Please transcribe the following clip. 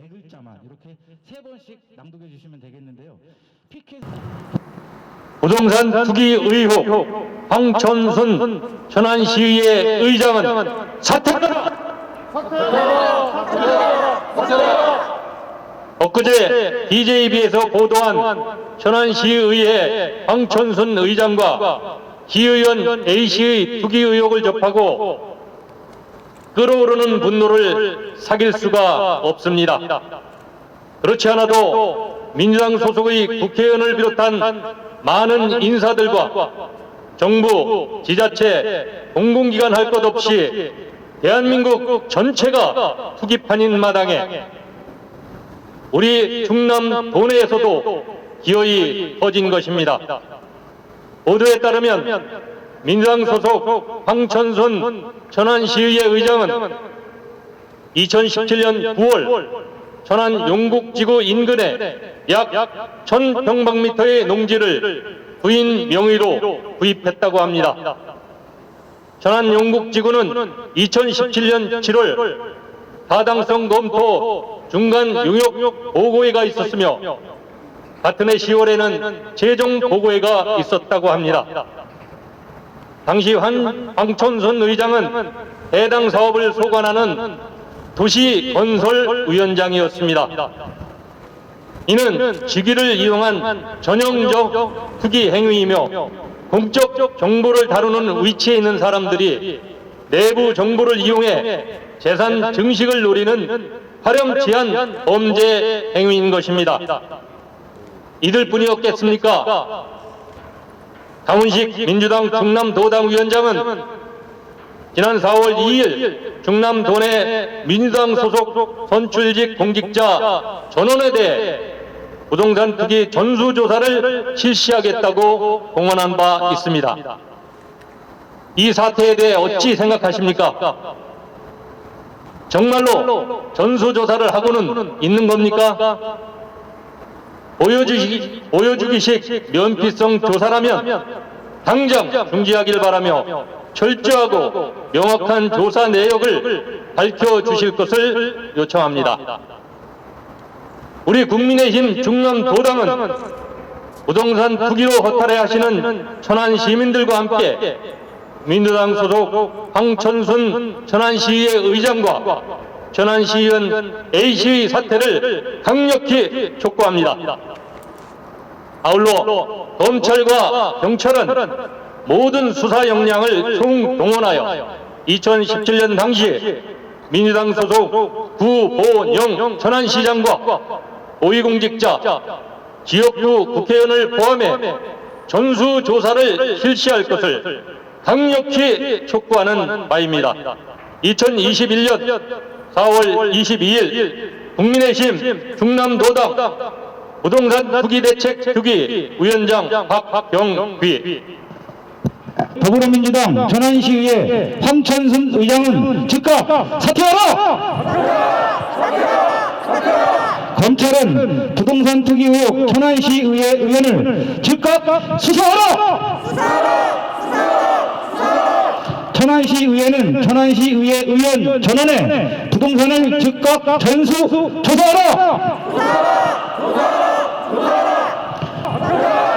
글자만 이렇게 세 번씩 낭독해 주시면 되겠는데요. 부동산 투기 의혹 황천순 천안시의회 의장은 사퇴하라! 엊그제 DJB에서 보도한 천안시의회 황천순 의장과 시의원 A씨의 투기 의혹을 접하고 끓어오르는 분노를 사귈 수가 없습니다. 그렇지 않아도 민주당 소속의 국회의원을 비롯한 많은 인사들과 정부, 지자체, 공공기관 할 것 없이 대한민국 전체가 투기판인 마당에 우리 충남 도내에서도 기어이 퍼진 것입니다. 보도에 따르면 민주당 소속 황천순 천안시의회 의장은 2017년 9월 천안 용북지구 인근에 약 1000평방미터의 농지를 부인 명의로 구입했다고 합니다. 천안 용북지구는 2017년 7월 타당성 검토 중간 용역 보고회가 있었으며 같은 해 10월에는 최종 보고회가 있었다고 합니다. 당시 환, 황천순 의장은 해당 사업을 소관하는 도시건설위원장이었습니다. 이는 직위를 이용한 전형적 투기 행위이며 공적 정보를 다루는 위치에 있는 사람들이 내부 정보를 이용해 재산 증식을 노리는 파렴치한 범죄 행위인 것입니다. 이들 뿐이었겠습니까? 강훈식 민주당 충남도당 위원장은 지난 4월 2일 충남 도 내 민주당 소속 선출직 공직자 전원에 대해 부동산 투기 전수조사를 실시하겠다고 공언한 바 있습니다. 이 사태에 대해 어찌 생각하십니까? 정말로 전수조사를 하고는 있는 겁니까? 보여주기, 보여주기식 면피성 조사라면 당장 중지하길 바라며 철저하고 명확한 조사 내역을 밝혀주실 것을 요청합니다. 우리 국민의힘 중남도당은 부동산 투기로 허탈해 하시는 천안 시민들과 함께 민주당 소속 황천순 천안시의회 의장과 천안시의원 A씨의 사퇴를 강력히 촉구합니다. 아울러 검찰과 경찰은 모든 수사 역량을 총동원하여 2017년 당시 민주당 소속 구보영 천안시장과 고위공직자, 지역구 국회의원을 포함해 전수조사를 실시할 것을 강력히 촉구하는 바입니다. 2021년 4월 22일 국민의힘 충남도당 부동산 투기 대책 투기 위원장 박경귀 더불어민주당 전안시의회 황천순 의장은 즉각 사퇴하라! 검찰은 부동산 투기 의혹 천안시의회 의원을 즉각 수사하라! 천안시 의회는 천안시 의회 의원 전원에 부동산을 즉각 전수 조사하라. 조사하라. 조사하라. 조사하라.